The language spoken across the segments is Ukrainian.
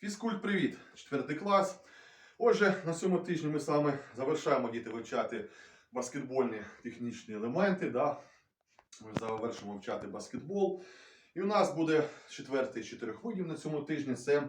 Фізкульт, привіт! Четвертий клас. Отже, на цьому тижні ми вами завершаємо діти вивчати баскетбольні технічні елементи. Да? Ми завершимо вивчати баскетбол. І у нас буде четвертий з чотирьох видів на цьому тижні. Це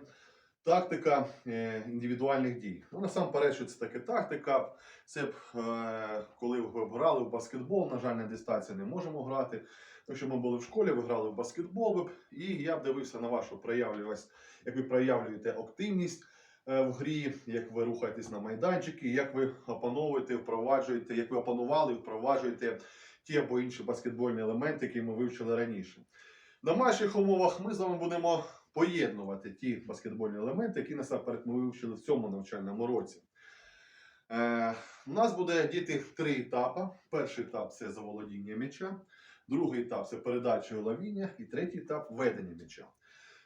тактика е, індивідуальних дій. Ну, насамперед, що це таке тактика. Це е, коли грали в баскетбол, на жаль, на дистанції не можемо грати. Якщо ми були в школі, ви грали в баскетбол, і я б дивився на вашу проявлюваність, як ви проявлюєте активність е, в грі, як ви рухаєтесь на майданчики, як ви опановуєте, впроваджуєте, як ви опанували, і впроваджуєте ті або інші баскетбольні елементи, які ми вивчили раніше. В домашніх умовах ми з вами будемо поєднувати ті баскетбольні елементи, які насамперед ми вивчили в цьому навчальному році. Е, у нас буде діти три етапи. Перший етап це заволодіння м'яча, другий етап це передача лавіння, і третій етап ведення м'яча.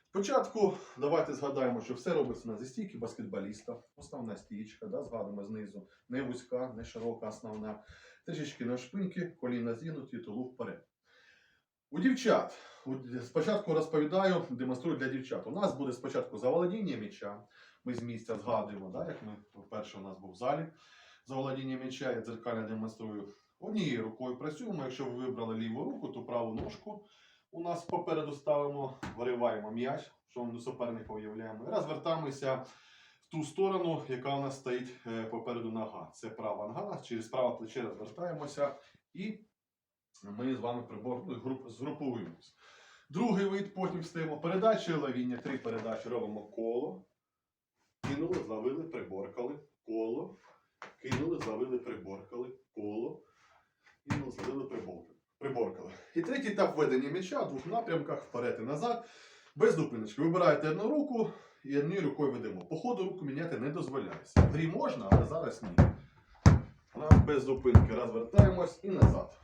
Спочатку давайте згадаємо, що все робиться на зі стійки баскетболіста. Основна стійка, да, згадуємо знизу, не вузька, не широка основна. Трішечки на шпиньки, коліна зігнуті, тулуп вперед. У дівчат. Спочатку розповідаю, демонструю для дівчат. У нас буде спочатку заволодіння м'яча. Ми з місця згадуємо, да, як ми вперше у нас був в залі. Заволодіння м'яча, я дзеркально демонструю. Однією рукою працюємо. Якщо ви вибрали ліву руку, то праву ножку у нас попереду ставимо, вириваємо м'яч, що ми до суперника уявляємо. І розвертаємося в ту сторону, яка у нас стоїть е, попереду нога. Це права нога. Через праве плече розвертаємося і ми з вами прибор ну, груп, згруповуємось. Другий вид, потім стаємо передачі, лавіння, три передачі робимо коло. Кинули, зловили, приборкали, коло. Кинули, зловили, приборкали, коло. Кинули, зловили, приборкали. приборкали. І третій етап введення м'яча в двох напрямках вперед і назад. Без зупиночки. Вибираєте одну руку і однією рукою ведемо. По ходу руку міняти не дозволяється. В грі можна, але зараз ні. Раз, без зупинки розвертаємось і назад.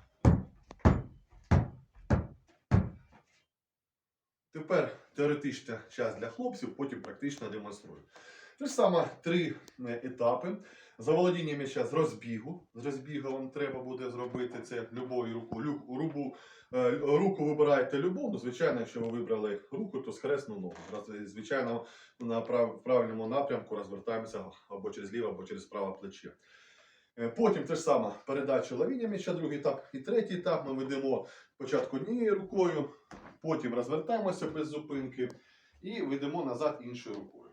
Тепер теоретична час для хлопців, потім практично демонструю. Те ж саме три е, етапи. Заволодіння м'яча з розбігу. З розбігу вам треба буде зробити це любою рукою. Рубу, е, руку вибираєте любу. Ну, звичайно, якщо ви вибрали руку, то схресну ногу. Звичайно, на прав- правильному напрямку розвертаємося або через ліве, або через праве плече. Е, Потім те ж саме передача лавіння м'яча, другий етап. І третій етап ми ведемо спочатку однією рукою, потім розвертаємося без зупинки і ведемо назад іншою рукою.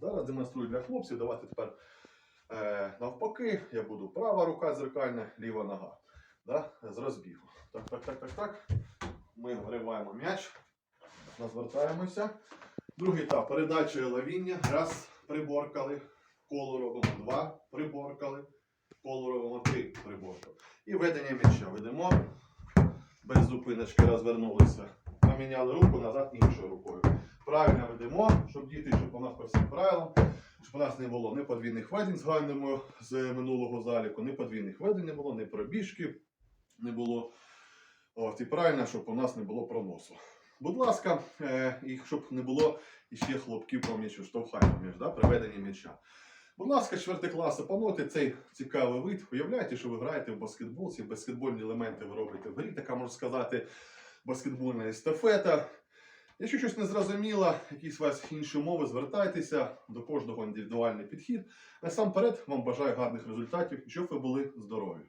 Зараз демонструю для хлопців. Давайте тепер е, навпаки. Я буду права рука зеркальна, ліва нога. Да? З розбігу. Так, так, так, так, так. Ми вириваємо м'яч, розвертаємося. Другий етап передача лавіння. Раз, приборкали. Коло робимо два, приборкали. Коло робимо три, приборкали. І ведення м'яча. Ведемо без зупиночки розвернулися. Поміняли руку назад іншою рукою. Правильно ведемо, щоб діти, щоб у нас по всім правилам, щоб у нас не було ні подвійних ведень, згадуємо з минулого заліку, ні подвійних ведень не було, ні пробіжки не було. От, і правильно, щоб у нас не було проносу. Будь ласка, е, і щоб не було іще хлопків по м'ячу, штовхання м'яч, да, при веденні м'яча. Будь ласка, чверти класи, опануйте цей цікавий вид. Уявляєте, що ви граєте в баскетбол, ці баскетбольні елементи ви робите в грі, така можна сказати, баскетбольна естафета. Якщо щось не зрозуміло, якісь у вас інші умови, звертайтеся до кожного індивідуальний підхід. Насамперед вам бажаю гарних результатів, щоб ви були здорові.